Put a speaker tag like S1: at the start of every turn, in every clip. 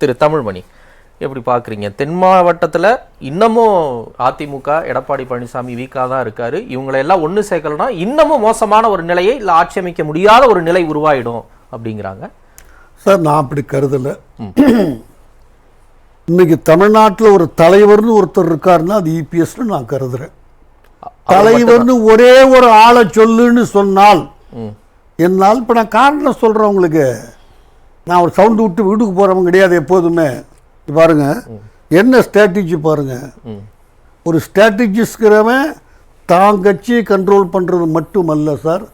S1: திரு தமிழ்மணி. எப்படி பார்க்குறீங்க? தென் மாவட்டத்தில் இன்னமும் அதிமுக எடப்பாடி பழனிசாமி வீக்காக தான் இருக்காரு. இவங்களை எல்லாம் ஒன்று சேர்க்கலனா இன்னமும் மோசமான ஒரு நிலையை இல்லை ஆட்சி அமைக்க முடியாத ஒரு நிலை உருவாயிடும் அப்படிங்கிறாங்க.
S2: சார் நான் அப்படி கருதலை. இன்னைக்கு தமிழ்நாட்டில் ஒரு தலைவர்னு ஒருத்தர் இருக்காருன்னா அது இபிஎஸ்னு நான் கருதுறேன். தலைவர்னு ஒரே ஒரு ஆளை சொல்லுன்னு சொன்னால் என்னால் இப்போ நான் காரணம் சொல்கிறேன் உங்களுக்கு. நான் ஒரு சவுண்டு விட்டு வீட்டுக்கு போகிறவங்க கிடையாது எப்போதுமே. இது பாருங்க. என்ன ஸ்ட்ராட்டஜி பாருங்க.
S1: ம்.
S2: ஒரு ஸ்ட்ராட்டஜிஸ்கிறவன் தான் கட்சியை கண்ட்ரோல் பண்ணுறது மட்டுமல்ல சார்.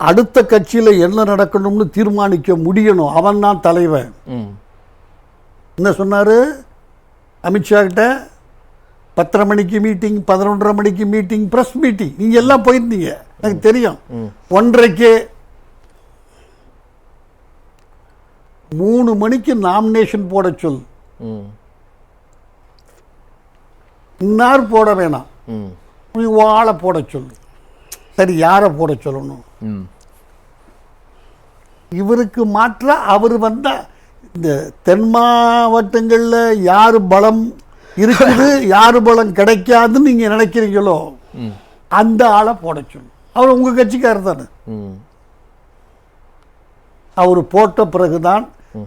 S2: அடுத்த கட்சியில் என்ன நடக்கணும்னு தீர்மானிக்க முடியணும். அவன் தான் தலைவன். என்ன சொன்னார்? அமித்ஷா கிட்ட பத்தரை மணிக்கு மீட்டிங் பதினொன்றரை மணிக்கு மீட்டிங் ப்ரெஸ் மீட்டிங் நீங்கள் எல்லாம் போயிருந்தீங்க. எனக்கு தெரியும். ஒன்றரைக்கு மூணு மணிக்கு நாமினேஷன் போட சொல். இன்னார் போட வேணாம். நீ ஆளை போட சொல்லு சரி யாரை போட சொல்லணும்? இவருக்கு மாற்றா அவர் வந்தா இந்த தென் மாவட்டங்களில் யார் பலம் இருக்குது யார் பலம் கிடைக்காதுன்னு நீங்கள் நினைக்கிறீங்களோ அந்த ஆளை போட சொல்லு அவர் உங்கள் கட்சிக்காரர் தானே. அவர் போட்ட பிறகுதான்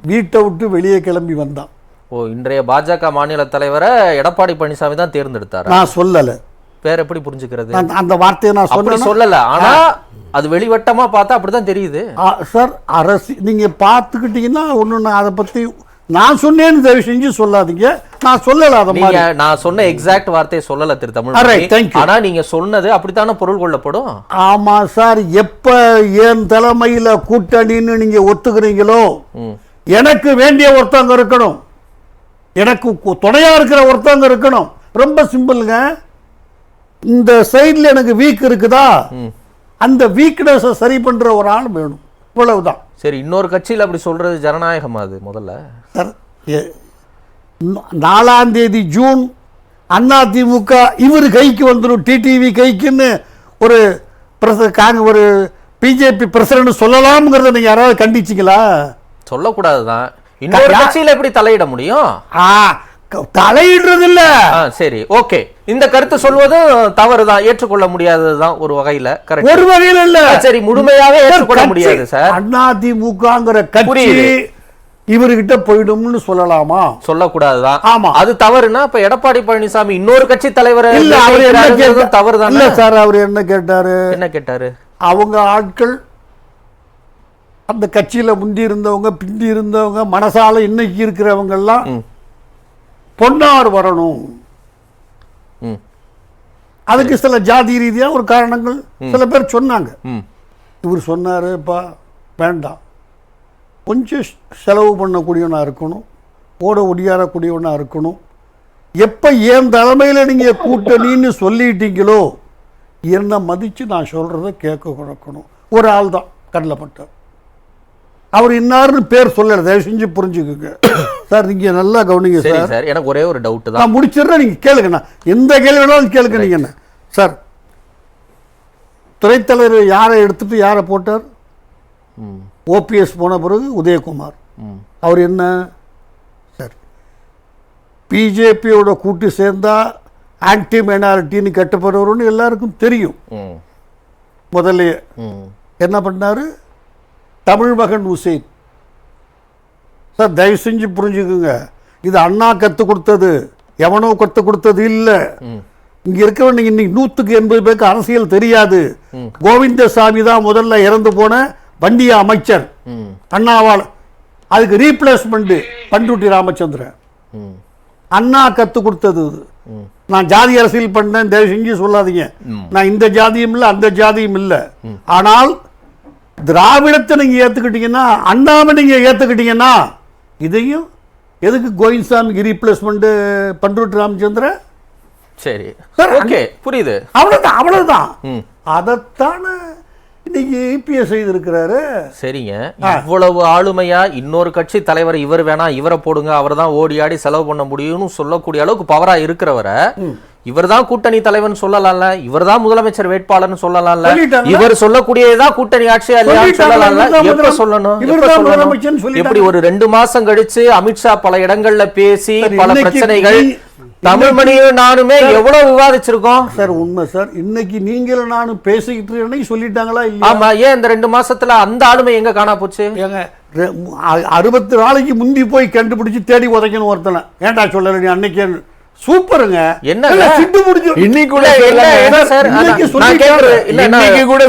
S2: வீட்டை விட்டு வெளியே கிளம்பி வந்தான்.
S1: ஓ இன்றைய பாஜக மாநில தலைவரை எடப்பாடி பழனிசாமி தான் தேர்ந்தெடுத்தாரா?
S2: நான் சொல்லலை.
S1: பேர் எப்படி புரிஞ்சுக்கிறது?
S2: அந்த வார்த்தையை நான்
S1: அப்படி
S2: சொன்னேன்
S1: சொல்லல. ஆனா அது வெளிவட்டமா பார்த்தா அப்படிதான் தெரியுது.
S2: சார் அரசு நீங்கள் பார்த்துக்கிட்டீங்கன்னா ஒன்று நான் அதை பற்றி நான் சொன்னேன்னு தயவு செஞ்சு சொல்லாதீங்க. நான் சொல்லலை அதை மாதிரி.
S1: நான் சொன்ன எக்ஸாக்ட் வார்த்தையை சொல்லல திரு தமிழ். ஆனா நீங்க சொன்னது அப்படித்தானே பொருள் கொள்ளப்படும்?
S2: ஆமா சார் எப்ப என் தலைமையில கூட்டணின்னு நீங்க ஒத்துக்கிறீங்களோ எனக்கு வேண்டிய ஒருத்தவங்க இருக்கணும். எனக்கு கு- துணையா இருக்கிற ஒருத்தவங்க இருக்கணும். ரொம்ப சிம்பிளுங்க. இந்த சைடில் எனக்கு வீக் இருக்குதா? அந்த வீக்னஸை சரி பண்ற ஒரு ஆள் வேணும். இவ்வளவுதான்.
S1: சரி இன்னொரு கட்சியில அப்படி சொல்றது ஜனநாயகமா அது முதல்ல.
S2: சார் நாலாம் தேதி ஜூன் அதிமுக இவர் கைக்கு வந்துடும் டிடிவி கைக்குன்னு ஒரு பிரச காங்க ஒரு பிஜேபி பிரசிடண்ட் சொல்லலாம்ங்கிறத நீங்க யாராவது கண்டிச்சிங்களா?
S1: சொல்லக்கூடாதுதான். இன்னொரு
S2: யா-
S1: கட்சியில எப்படி தலையிட முடியும்?
S2: தலையிடுறது இல்ல
S1: சரி ஓகே. இந்த கருத்து சொல்வதும் தவறுதான் ஏற்றுக்கொள்ள முடியாததுதான் ஒரு வகையில கரெக்ட்
S2: ஒரு வகையில் இல்ல.
S1: சரி முழுமையாவே ஏற்றுக்கொள்ள முடியாது சார்.
S2: அதிமுகங்கிற கட்சி
S1: புரியுது.
S2: இவர்கிட்ட போயிடும்னு சொல்லலாமா?
S1: சொல்லக்கூடாதுதான்.
S2: ஆமா.
S1: அது தவறுனா இப்ப எடப்பாடி பழனிசாமி இன்னொரு கட்சி தலைவரை
S2: இல்ல அவர் என்ன
S1: தவறுதானே?
S2: இல்ல சார் அவர் என்ன கேட்டாரு?
S1: என்ன கேட்டாரு?
S2: அவங்க ஆட்கள் அந்த கட்சியில முந்தி இருந்தவங்க பிந்தி இருந்தவங்க மனசால இன்னைக்கு இருக்கிறவங்க எல்லாம்
S1: ம்.
S2: பொன்னார் வரணும். அதுக்கு சில ஜாதி ரீதியா ஒரு காரணங்கள் சில பேர் சொன்னாங்க. இவர் சொன்னாருப்பா வேண்டாம். கொஞ்சம் செலவு பண்ணக்கூடியவனா இருக்கணும். ஓட ஒடியாரக்கூடியவனா இருக்கணும். எப்போ என் தலைமையில் நீங்கள் கூட்டணின்னு சொல்லிட்டீங்களோ என்னை மதித்து நான் சொல்கிறத கேட்க கொடுக்கணும் ஒரு ஆள் தான் கடலைப்பட்டார் அவர் இன்னாருன்னு பேர் சொல்லலை தயவு செஞ்சு புரிஞ்சுக்குங்க. சார் நீங்கள் நல்லா கவனிங்க
S1: சரி
S2: சார்.
S1: எனக்கு ஒரே ஒரு டவுட் தான்.
S2: நான் முடிச்சிடுறேன் நீங்கள் கேளுங்கண்ணா எந்த கேள்வி வேணாலும் கேளுங்க நீங்கள் என்ன. சார் துறைத்தலைவர் யாரை எடுத்துட்டு யாரை போட்டார்? ஓபிஎஸ் போன பிறகு உதயகுமார். அவர் என்ன? சரி பிஜேபியோட கூட்டு சேர்ந்தா ஆன்டி மைனாரிட்டின்னு கெட்டப்படுறவருன்னு எல்லாருக்கும் தெரியும்.
S1: ம்.
S2: முதல்லயே.
S1: ம்.
S2: என்ன பண்ணாரு? தமிழ் மகன் உசேன். சார் தயவு செஞ்சு புரிஞ்சுக்குங்க. இது அண்ணா கற்றுக் கொடுத்தது. எவனோ கற்றுக் கொடுத்தது இல்லை. இங்க இருக்கிறவன் இன்னைக்கு நூற்றுக்கு எண்பது பேருக்கு அரசியல் தெரியாது. கோவிந்தசாமி தான் முதல்ல இறந்து போன வண்டிய அமைச்சர். அண்ணாவால். அதுக்கு ரீப்ளேஸ்மெண்ட் பண்ருட்டி ராமச்சந்திரன். அண்ணா கற்றுக் கொடுத்தது நான் ஜாதி அரசியல் பண்ணேன் தயவு செஞ்சு சொல்லாதீங்க. நான் இந்த ஜாதியும் இல்லை அந்த ஜாதியும் இல்லை. ஆனால் திராவிடத்தை நீங்க ஏத்துக்கிட்டீங்கன்னா அண்ணாவை நீங்க ஏத்துக்கிட்டீங்கன்னா இதையும் எதுக்கு கோவிந்தசாமிக்கு ரீப்ளேஸ்மெண்ட் பண்ருட்டி ராமச்சந்திரன்
S1: சரி.
S2: சார்,
S1: ஓகே புரியுது.
S2: அவ்வளவுதான்.
S1: ம்.
S2: அதைத்தானே இன்னைக்கு இபிஎஸ் செய்திருக்கிறாரு
S1: சரிங்க. இவ்வளவு ஆளுமையா இன்னொரு கட்சி தலைவர் இவர் வேணா இவரை போடுங்க அவர் தான் ஓடி ஆடி செலவு பண்ண முடியும்னு சொல்லக்கூடிய அளவுக்கு பவரா இருக்கிறவரை இவர்தான் கூட்டணி தலைவன் சொல்லலாம்ல? இவர்தான் முதலமைச்சர் வேட்பாளர்னு சொல்லலாம்ல. இவர் சொல்லக்கூடியதான் கூட்டணி ஆட்சியா. சொல்லலாம்ல? எப்ப சொல்லணும். எப்படி ஒரு ரெண்டு மாசம் கழிச்சு அமித்ஷா பல இடங்கள்ல பேசி பல பிரச்சனைகள் தமிழ்மணியும் நானுமே எவ்வளவு விவாதிச்சிருக்கோம்?
S2: சார் உண்மை சார். இன்னைக்கு நீங்களும் நானும் பேசிக்கிட்டு இருக்கேன்னு சொல்லிட்டாங்களா இல்லையா?
S1: ஆமா ஏன் இந்த ரெண்டு மாசத்துல அந்த ஆளுமை எங்க காணா போச்சு?
S2: ஏங்க அறுபத்தி நாளைக்கு முந்தி போய் கண்டுபிடிச்சு தேடி உதைக்கணும் ஒருத்தனை. ஏன்டா சொல்லல நீ அன்னைக்கு சூப்பருங்க? இல்ல, சிட்டு முடிஞ்சு
S3: இன்னைக்கு கூட
S1: இல்ல, இல்ல. இல்ல இல்ல,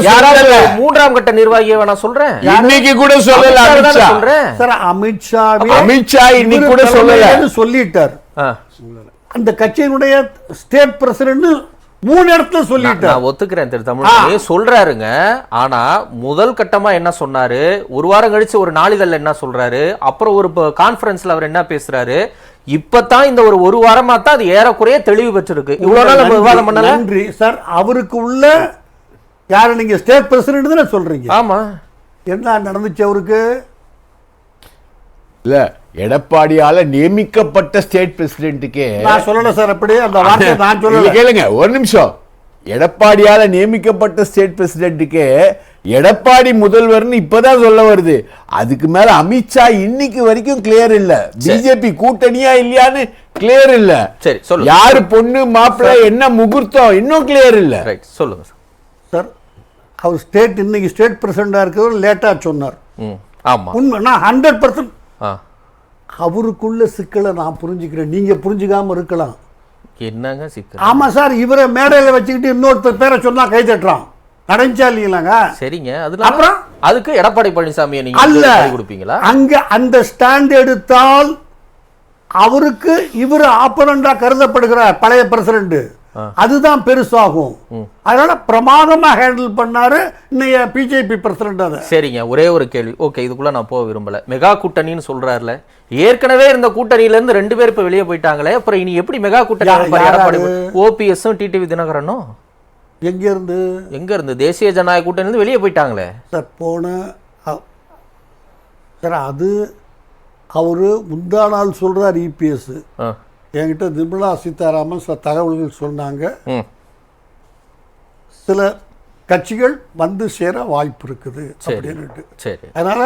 S1: யாராவது மூன்றாம் கட்ட நிர்வாகியை நான் சொல்றேன்.
S3: இன்னைக்கு கூட சொல்லல
S1: அமித்ஷா. சொல்றேன்.
S2: சார் அமித்ஷா
S3: அமித்ஷா இன்னைக்கு கூட சொல்லல.
S2: சொல்லிட்டார். அந்த கட்சியினுடைய ஸ்டேட் பிரசிடென்ட் மூணு இடத்துல சொல்லிட்டார்
S1: நான் ஒத்துக்கிறேன் திரு தமிழ்மணி சொல்றாருங்க. ஆனா முதல் கட்டமா என்ன சொன்னாரு? ஒரு வாரம் கழிச்சு ஒரு நாளிதழ்ல என்ன சொல்றாரு? அப்புறம் ஒரு கான்ஃபரன்ஸ்ல அவர் என்ன பேசுறாரு? இப்பதான் இந்த ஒரு ஒரு வாரமா தான் அது ஏறக்குறைய தெளிவு பெற்றிருக்கு. இவ்வளவு நாள் நம்ம விவாதம் பண்ணல?
S2: நன்றி. சார் அவருக்கு உள்ள யாரு? நீங்க ஸ்டேட் பிரசிடென்ட் தானே சொல்றீங்க.
S1: ஆமா.
S2: என்ன நடந்துச்சு அவருக்கு?
S3: இல்ல எடப்பாடியால நியமிக்கப்பட்ட ஸ்டேட் பிரசிடென்ட்டுக்கே
S2: நான் சொல்லல சார் அப்படி அந்த வார்த்தையை நான் சொல்லல.
S3: கேளுங்க ஒரு நிமிஷம். எடப்பாடியால நியமிக்கப்பட்ட ஸ்டேட் பிரசிடென்ட்டுக்கே எடப்பாடி முதல்வர்னு இப்பதான் சொல்ல வருது. அதுக்கு மேல அமித்ஷா இன்னைக்கு வரைக்கும் கிளியர் இல்ல. பிஜேபி கூட்டணியா இல்லையான்னு கிளியர் இல்ல.
S1: சரி சொல்லுங்க.
S3: யாரு பொண்ணு மாப்பிள்ளை என்ன முகூர்த்தம் இன்னும் கிளியர் இல்ல.
S1: ரைட் சொல்லுங்க சார்.
S2: சார் அவர் ஸ்டேட் இன்னைக்கு ஸ்டேட் பிரசிடண்டாக இருக்கிறவர் லேட்டாக சொன்னார்.
S1: ஆமா.
S2: உண்மை நான் ஹண்ட்ரட் பர்சன்ட் அவருக்குள்ள சிக்கலை நான் புரிஞ்சுக்கிறேன். நீங்க புரிஞ்சுக்காம இருக்கலாம்.
S1: என்னங்க சிக்கல்?
S2: ஆமா சார் இவரை மேடையில வச்சுக்கிட்டு இன்னொருத்தர் பேரை சொன்னா கை தட்டுறான். நடந்துச்சா இல்லைங்களாங்க
S1: சரிங்க. அதுல
S2: அப்புறம்?
S1: அதுக்கு எடப்பாடி பழனிசாமியை நீங்க
S2: அல்ல.
S1: கொடுப்பீங்களா?
S2: அங்க அந்த ஸ்டாண்ட் எடுத்தால் அவருக்கு இவர் ஆப்பனண்டா கருதப்படுகிறார் பழைய பிரசிடண்ட் அதுதான் பெருசாகும். அதனால பிரமாதமா ஹேண்டில் பண்ணாரு. இன்னைய பிஜேபி பிரசிடண்ட் அதை.
S1: சரிங்க ஒரே ஒரு கேள்வி. ஓகே இதுக்குள்ள நான் போக விரும்பல. மெகா கூட்டணின்னு சொல்றாருல. ஏற்கனவே இருந்த கூட்டணியில இருந்து ரெண்டு பேர் இப்ப வெளியே போயிட்டாங்களே அப்புறம் இனி எப்படி மெகா கூட்டணி? ஓபிஎஸும் டிடிவி தினகரனும்?
S2: எங்க இருந்து
S1: எங்க இருந்து? தேசிய ஜனநாயக கூட்டணி இருந்து வெளியே போயிட்டாங்களே.
S2: சார் போன சார் அது அவரு முந்தா நாள் சொல்றார் இபிஎஸ்
S1: ஆ,
S2: என்கிட்ட நிர்மலா சீதாராமன் சில தகவல்கள் சொன்னாங்க. சில கட்சிகள் வந்து சேர வாய்ப்பு இருக்குது அப்படின்னுட்டு.
S1: சரி.
S2: அதனால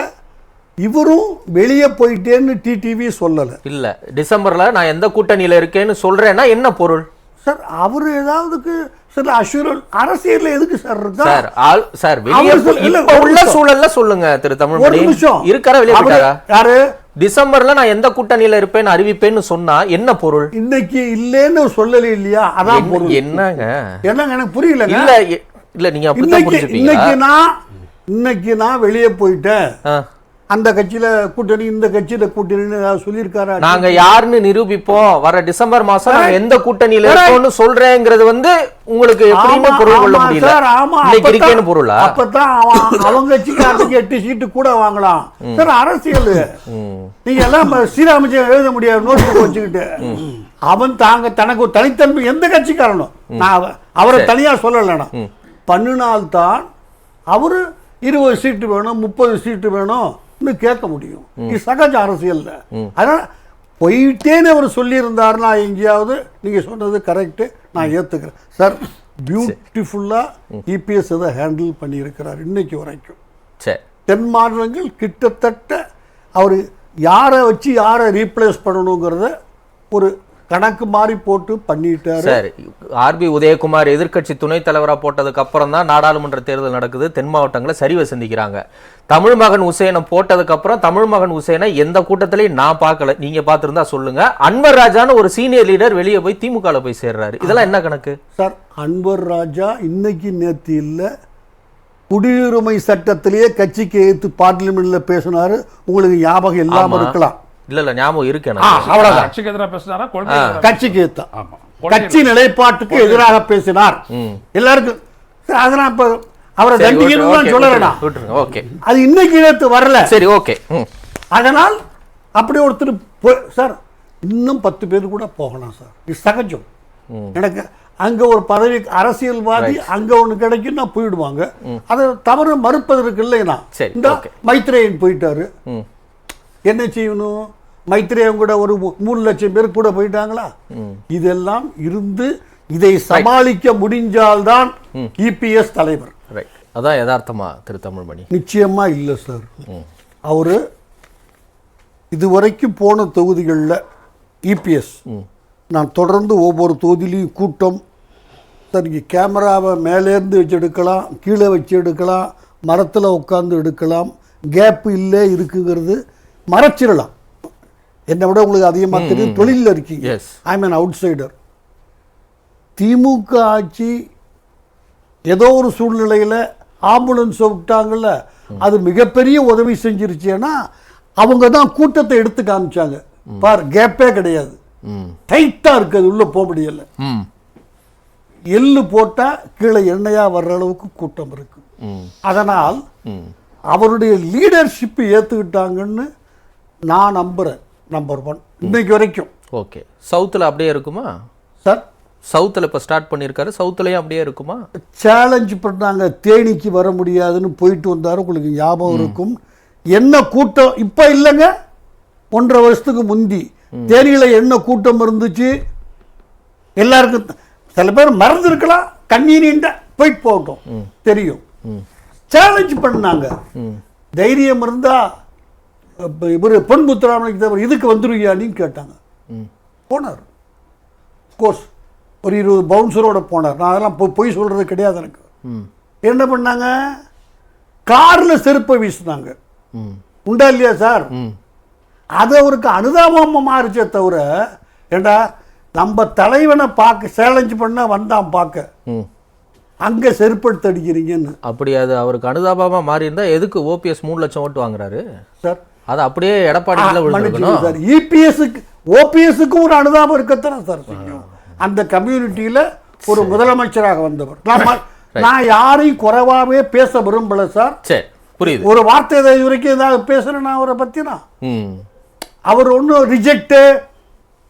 S2: இவரும் வெளியே போயிட்டேன்னு டிடிவி சொல்லலை.
S1: இல்ல டிசம்பர்ல நான் எந்த கூட்டணியில இருக்கேன்னு சொல்றேன்னா என்ன பொருள்?
S2: சார் அவர் ஏதாவதுக்கு சில அஷூரன் அரசியல்ல எதுக்கு சார் இருக்கா?
S1: சார் ஆள் சார் வெளியே உள்ள. சூழல்ல சொல்லுங்க திரு தமிழ்மணி. இருக்காரா வெளியே
S2: யாரு?
S1: டிசம்பர்ல நான் எந்த கூட்டணியில இருப்பேன்னு அறிவிப்பேன்னு சொன்னா என்ன பொருள்?
S2: இன்னைக்கு இல்லைன்னு சொல்லல இல்லையா? அதான் பொருள்.
S1: என்னங்க?
S2: என்னங்க எனக்கு புரியலங்க.
S1: இல்ல இல்ல நீங்க அப்படித்தான்
S2: இன்னைக்கு நான் இன்னைக்கு நான் வெளியே போயிட்டேன். அந்த கட்சியில கூட்டணி இந்த கட்சியில கூட்டணின்னு சொல்லியிருக்காரா?
S1: நாங்க யாருன்னு நிரூபிப்போம். வர டிசம்பர் மாசம் நாங்க எந்த கூட்டணியில. இருக்கோம்னு சொல்றேங்கிறது வந்து உங்களுக்கு எப்படின்னு பொருள் கொள்ள முடியல. இன்னைக்கு இருக்கேன்னு பொருளா?
S2: அப்பதான் அவங்க கட்சிக்காரனுக்கு எட்டு சீட்டு கூட வாங்கலாம். சார் அரசியல். நீங்க எல்லாம் ஸ்ரீராமச்சந்திரன் எழுத முடியாது நோட் புக் வச்சுக்கிட்டு. அவன் தாங்க தனக்கு ஒரு தனித்தன்மை எந்த கட்சிக்காரனும். நான் அவ- அவரை தனியா சொல்லலைண்ணா பண்ணினால்தான் அவரு இருபது சீட்டு வேணும் முப்பது சீட்டு வேணும்னு கேட்க முடியும். இது சகஜ அரசியல்ல அதனால போயிட்டேன்னு அவர் சொல்லியிருந்தாருன்னா எங்கேயாவது நீங்க சொன்னது கரெக்ட் நான் ஏத்துக்கிறேன். சார் பியூட்டிஃபுல்லா இபிஎஸ் இதை ஹேண்டில் பண்ணியிருக்கிறார் இன்னைக்கு வரைக்கும்.
S1: சரி.
S2: தென் மாநிலங்கள் கிட்டத்தட்ட அவர் யாரை வச்சு யாரை ரீப்ளேஸ் பண்ணணுங்கிறத ஒரு கணக்கு மாதிரி போட்டு பண்ணிட்டாரு.
S1: சார் ஆர்பி உதயகுமார் எதிர்க்கட்சி துணைத் தலைவரா போட்டதுக்கு அப்புறம் தான் நாடாளுமன்ற தேர்தல் நடக்குது. தென் மாவட்டங்களை சரிவை சந்திக்கிறாங்க. தமிழ் மகன் உசேனை போட்டதுக்கு அப்புறம் தமிழ் மகன் உசேனை எந்த கூட்டத்திலையும் நான் பார்க்கல. நீங்க பார்த்திருந்தா சொல்லுங்க. அன்வர் ராஜான்னு ஒரு சீனியர் லீடர் வெளியே போய் திமுகல போய் சேர்றாரு. இதெல்லாம் என்ன கணக்கு?
S2: சார் அன்வர் ராஜா இன்னைக்கு நேத்து இல்ல. குடியுரிமை சட்டத்திலேயே கட்சிக்கு எதிர்த்து பார்லிமெண்ட்ல பேசினாரு. உங்களுக்கு ஞாபகம் இல்லாம
S1: ஆமா.
S2: இருக்கலாம்.
S1: இல்ல இல்ல ஞாபகம் இருக்கு
S2: அவ்வளவுதான்.
S4: கட்சிக்கு எதிராக பேசினாரா?
S2: கட்சிக்கு கட்சி நிலைப்பாட்டுக்கு எதிராக பேசினார். எல்லாருக்கும் சார் அதை நான் இப்ப அவரை தண்டிக்கணும் சொல்லலடா
S1: ஓகே.
S2: அது இன்னைக்கு நேத்து வரல.
S1: சரி ஓகே.
S2: அதனால் அப்படி ஒருத்தர் சார் இன்னும் பத்து பேர் கூட போகலாம் சார். இது சகஜம். எனக்கு அங்க ஒரு பதவி அரசியல்வாதி அங்க ஒண்ணு கிடைக்குன்னா போயிடுவாங்க. அதை தவறு மறுப்பதற்கு இல்லைனா
S1: சரி,
S2: இந்த. மைத்ரேயன் போயிட்டாரு. என்ன செய்யணும்? மைத்ரேயன் கூட ஒரு மூணு லட்சம் பேர் கூட போயிட்டாங்களா? இதெல்லாம் இருந்து இதை சமாளிக்க முடிஞ்சால்தான் இபிஎஸ் தலைவர்.
S1: ரைட் அதான் யதார்த்தமா திரு தமிழ்மணி.
S2: நிச்சயமா இல்லை சார். அவரு இதுவரைக்கும் போன தொகுதிகளில் இபிஎஸ் நான் தொடர்ந்து ஒவ்வொரு தொகுதியிலையும் கூட்டம். சார் இங்கே கேமராவை மேலேருந்து வச்சு எடுக்கலாம் கீழே வச்சு எடுக்கலாம் மரத்தில் உட்காந்து எடுக்கலாம். கேப் இல்லை இருக்குங்கிறது மறைச்சிடலாம். என்னை விட உங்களுக்கு அதிகமாக தெரியும். தொழிலில் இருக்கீங்க. ஐ மீன் அவுட் சைடர் திமுக ஆட்சி ஏதோ ஒரு சூழ்நிலையில் ஆம்புலன்ஸ் விட்டாங்கல்ல அது மிகப்பெரிய உதவி செஞ்சிருச்சேன்னா அவங்க தான் கூட்டத்தை எடுத்து காமிச்சாங்க. பார் கேப்பே கிடையாது. டைட்டாக இருக்குது உள்ளே போக முடியல. எள்ளு போட்டால் கீழே எண்ணெயாக வர்ற அளவுக்கு கூட்டம் இருக்கு. அதனால் அவருடைய லீடர்ஷிப் ஏற்றுக்கிட்டாங்கன்னு நான் நம்புகிறேன் நம்பர் ஒன் இன்னைக்கு வரைக்கும்.
S1: ஓகே. சவுத்தில் அப்படியே இருக்குமா?
S2: சார்
S1: சவுத்தில் இப்போ ஸ்டார்ட் பண்ணியிருக்காரு சவுத்துலேயும் அப்படியே இருக்குமா?
S2: சேலஞ்ச் பண்ணாங்க. தேனிக்கு வர முடியாதுன்னு போயிட்டு வந்தாரு. உங்களுக்கு ஞாபகம் இருக்கும். என்ன கூட்டம்? இப்போ இல்லைங்க. ஒன்றரை வருஷத்துக்கு முந்தி. தேனியில் என்ன கூட்டம் இருந்துச்சு? எல்லாருக்கும் சில பேர் மறந்துருக்கலாம். கன்வீனியண்ட்டாக போயிட்டு போகட்டும். தெரியும். சேலஞ்ச் பண்ணாங்க. தைரியம் இருந்தா இவர் பொன் முத்துராமனுக்கு தவிர இதுக்கு வந்துருவியான்னு கேட்டாங்க.
S1: ம்.
S2: போனார். கோர்ஸ் ஒரு இருபது பவுன்சரோட போனார். நான் அதெல்லாம் பொய் சொல்கிறது கிடையாது எனக்கு.
S1: ம்.
S2: என்ன பண்ணாங்க? காரில் செருப்பை வீசினாங்க.
S1: ம்.
S2: உண்டா இல்லையா சார்?
S1: ம்.
S2: அது அவருக்கு அனுதாபமாக மாறிச்சே தவிர ஏண்டா நம்ம தலைவனை பார்க்க சேலஞ்ச் பண்ண வந்தான் பார்க்க
S1: ம்.
S2: அங்கே செருப்படுத்து அடிக்கிறீங்கன்னு.
S1: அப்படி அது அவருக்கு அனுதாபமாக மாறி இருந்தா எதுக்கு ஓபிஎஸ் மூணு லட்சம் ஓட்டு வாங்குறாரு?
S2: சார்
S1: அது அப்படியே எடப்பாடி
S2: இபிஎஸ்க்கு ஓபிஎஸ்க்கு ஒரு அனுதாபம் இருக்கத்தானே சார் செய்யும். அந்த கம்யூனிட்டியில் ஒரு முதலமைச்சராக வந்தவர். நான் யாரையும் குறைவாகவே பேச விரும்பல சார்.
S1: சரி புரியுது.
S2: ஒரு வார்த்தை இதை வரைக்கும் ஏதாவது பேசுகிறேன் நான் அவரை பற்றினா அவர் ஒன்றும் ரிஜெக்டு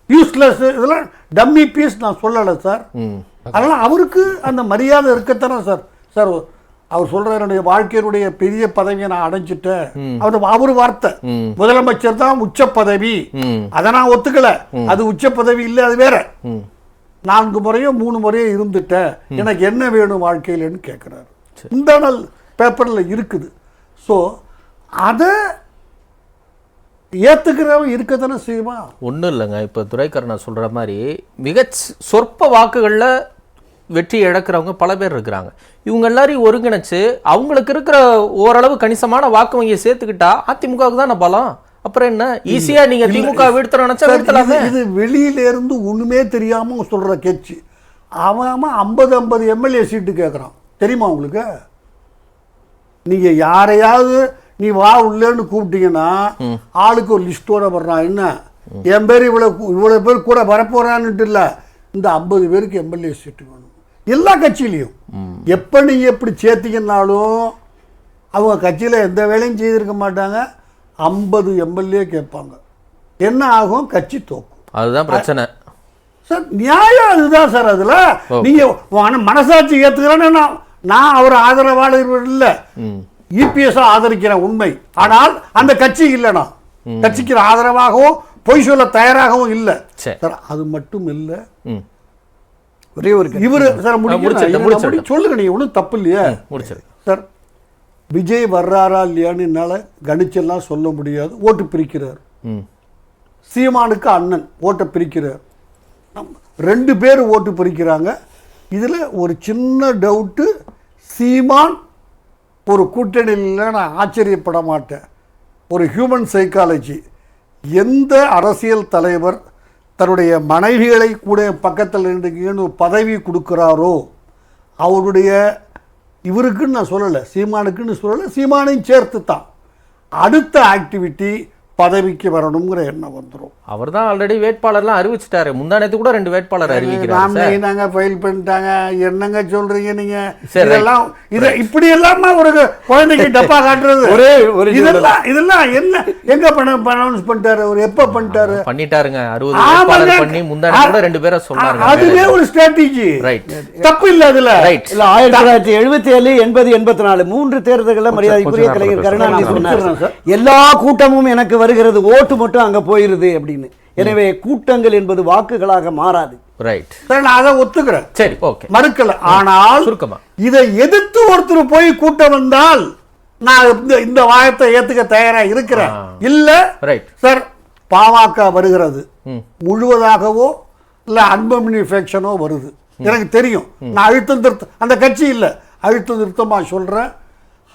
S2: யூஸ்லெஸ் இதெல்லாம் டம்மி பீஸ் நான் சொல்லலை சார்.
S1: ம்.
S2: அதனால் அவருக்கு அந்த மரியாதை இருக்கத்தானே சார். சார் அவர் சொல்ற என்னுடைய வாழ்க்கையினுடைய பெரிய பதவியை நான் அடைஞ்சிட்டேன். அவர் அவர் வார்த்தை. முதலமைச்சர் தான் உச்ச பதவி அதை நான் ஒத்துக்கல. அது உச்ச பதவி இல்லை அது வேற. நான்கு முறையோ மூணு முறையோ இருந்துட்டேன். எனக்கு என்ன வேணும் வாழ்க்கையிலன்னு கேட்குறாரு இந்த நாள் பேப்பரில் இருக்குது. ஸோ அதை ஏற்றுக்கிறவன் இருக்க தானே செய்வான்?
S1: ஒன்றும் இல்லைங்க. இப்போ துரைக்கருணா சொல்கிற மாதிரி மிக சொற்ப வாக்குகளில் வெற்றி இழக்கிறவங்க பல பேர் இருக்கிறாங்க. இவங்க எல்லாரையும் ஒருங்கிணைச்சு அவங்களுக்கு இருக்கிற ஓரளவு கணிசமான வாக்கு வங்கியை சேர்த்துக்கிட்டா அதிமுகவுக்கு தானே பலம்? அப்புறம் என்ன? ஈஸியா நீங்க திமுக வீழ்த்த நினைச்சா வீழ்த்தலாமே?
S2: இது- வெளியில இருந்து ஒண்ணுமே தெரியாம சொல்ற கேட்சி அவன் ஐம்பது ஐம்பது எம்எல்ஏ சீட்டு கேட்குறான் தெரியுமா உங்களுக்கு? நீங்க யாரையாவது நீ வா உள்ளேன்னு கூப்பிட்டீங்கன்னா ஆளுக்கு ஒரு லிஸ்டோட வர்றான். என்ன? என் பேர் இவ்வளவு இவ்வளவு பேர் கூட வரப்போறான்னுட்டு இல்ல. இந்த ஐம்பது பேருக்கு எம்எல்ஏ சீட்டு வேணும். எல்லா கட்சியிலையும். எப்ப நீங்க எப்படி சேர்த்தீங்கன்னாலும் அவங்க கட்சியில எந்த வேலையும் செய்திருக்க மாட்டாங்க. ஐம்பது எம்எல்ஏ கேட்பாங்க. என்ன ஆகும்? கட்சி தோக்கும்.
S1: அதுதான் பிரச்சனை.
S2: சார் நியாயம் அதுதான் சார் அதுல. நீங்க மன- மனசாட்சி ஏத்துக்கிறேன்னு நான் நான் அவர் ஆதரவாளர் இல்லை. இபிஎஸ் ஆதரிக்கிறேன் உண்மை. ஆனால் அந்த கட்சி இல்லைனா கட்சிக்கு ஆதரவாகவும் பொய் சொல்ல தயாராகவும் இல்லை.
S1: சரி
S2: அது மட்டும் இல்லை. ஒரே ஒரு இவர் சார் முடிக்கணும்.
S1: முடிச்சிடுங்க,
S2: இதை நான்
S1: முடிச்சிடுங்க.
S2: முடி- சொல்லுங்க நீங்க ஒன்றும் தப்பு இல்லையா.
S1: முடிச்சிரு
S2: சார் விஜய் வர்றாரா இல்லையான்னு என்னால் கணிச்செல்லாம் சொல்ல முடியாது. ஓட்டு பிரிக்கிறார்.
S1: ம்.
S2: சீமானுக்கு அண்ணன் ஓட்டை பிரிக்கிறார். ரெண்டு பேர் ஓட்டு பிரிக்கிறாங்க. இதில் ஒரு சின்ன டவுட்டு சீமான் ஒரு கூட்டணியில் நான் ஆச்சரியப்பட மாட்டேன். ஒரு ஹியூமன் சைக்காலஜி எந்த அரசியல் தலைவர் தன்னுடைய மனைவிகளை கூட பக்கத்தில் நின்றுங்கன்னு ஒரு பதவி கொடுக்குறாரோ அவருடைய இவருக்குன்னு நான் சொல்லலை சீமானுக்குன்னு சொல்லலை சீமானையும் சேர்த்து தான் அடுத்த ஆக்டிவிட்டி பதவிக்கு வரணுங்கிற எண்ணம் வந்துடும்
S1: அவர் தான் ஆல்ரெடி வேட்பாளர்லாம் அறிவிச்சிட்டாரு. முந்தானத்து கூட ரெண்டு வேட்பாளர் சார்.
S2: நாங்க ஃபைல் பண்ணிட்டாங்க? என்னங்க சொல்றீங்க நீங்க?
S1: சரி,
S2: இதெல்லாம் இது இப்படி எல்லாமே ஒரு குழந்தைக்கு டப்பா காட்டுறது.
S3: ஒரே ஒரு
S2: இதெல்லாம் இதெல்லாம் என்ன? எங்க பண்ண அனௌன்ஸ் பண்ணிட்டாரு அவர்? எப்ப பண்ணிட்டாரு?
S1: பண்ணிட்டாருங்க. அறுபது. வேட்பாளர் பண்ணி முந்தானத்து கூட ரெண்டு பேரை சொன்னாருங்க
S2: அதுவே ஒரு ஸ்ட்ராட்டஜி
S1: ரைட்
S2: தப்பு இல்ல அதுல.
S1: ரைட்
S4: இல்ல ஆயிரத்தி தொள்ளாயிரத்தி எழுபத்தி ஏழு எண்பது எண்பத்தி நாலு மூன்று தேர்தல்களில் மரியாதைக்குரிய கலைஞர் கருணாநிதி. சொன்னார். எல்லா கூட்டமும் எனக்கு வருகிறது ஓட்டு மட்டும் அங்க போயிருது அப்படின்னு. எனவே கூட்டங்கள் என்பது வாக்குகளாக மாறாது.
S1: ரைட்
S2: சரி நான் அதை ஒத்துக்கிறேன்.
S1: சரி ஓகே
S2: மறுக்கல. ஆனால்
S1: சுருக்கமா.
S2: இதை எதிர்த்து ஒருத்தர் போய் கூட்ட வந்தால் நான் இந்த இந்த வாயத்தை ஏத்துக்க தயாரா இருக்கிறேன். இல்ல
S1: ரைட்
S2: சார் பாமக வருகிறது. முழுவதாகவோ இல்ல அன்பமினிஃபேக்ஷனோ வருது. எனக்கு தெரியும். நான் அழுத்தம் திருத்தம் அந்த கட்சி இல்ல. அழுத்தம் திருத்தமா சொல்றேன்.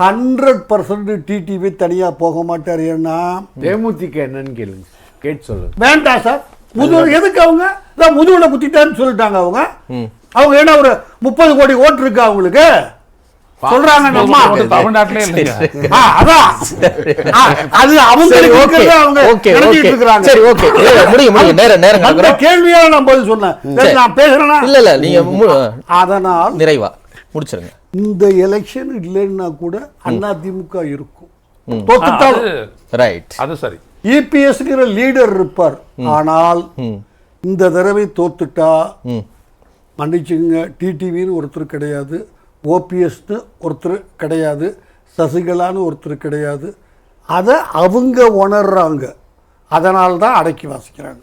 S2: ஹண்ட்ரட் பர்சன்ட் டிடிவி தனியா போக மாட்டார். ஏன்னா
S3: தேமுதிக என்னன்னு கேளுங்க. கேட்டு சொல்லுங்க.
S2: வேண்டாம் சார். முதுகு எதுக்கு அவங்க? இதான் முதுகுல குத்திட்டான்னு சொல்லிட்டாங்க அவங்க. அவங்க என்ன ஒரு முப்பது கோடி ஓட்டு இருக்கு அவங்களுக்கு? சொல்றாங்க நம்ம
S5: தமிழ்நாட்டிலே
S2: அதான். ஆ, அது அவங்க இருக்கிறாங்க.
S1: சரி ஓகே. முடியும் முடியும். நேரம் நேரம்
S2: அந்த
S1: கிடக்குறோம்.
S2: கேள்வியால நான் பதில் சொன்னேன். சரி, நான் பேசுறேன்னா
S1: இல்ல இல்ல நீங்க
S2: அதனால்
S1: நிறைவா. முடிச்சிருங்க.
S2: இந்த எலெக்ஷன் இல்லைன்னா கூட அதிமுக இருக்கும். தோத்துட்டாலும்.
S5: அது
S1: ரைட்
S5: அது சரி.
S2: இபிஎஸ்ங்கிற லீடர் இருப்பார். ஆனால் இந்த தடவை தோத்துட்டா மன்னிச்சுங்க டிடிவின்னு ஒருத்தர் கிடையாது ஓபிஎஸ்னு ஒருத்தர் கிடையாது சசிகலான்னு ஒருத்தர் கிடையாது. அதை அவங்க உணர்றாங்க. அதனால தான் அடக்கி வாசிக்கிறாங்க.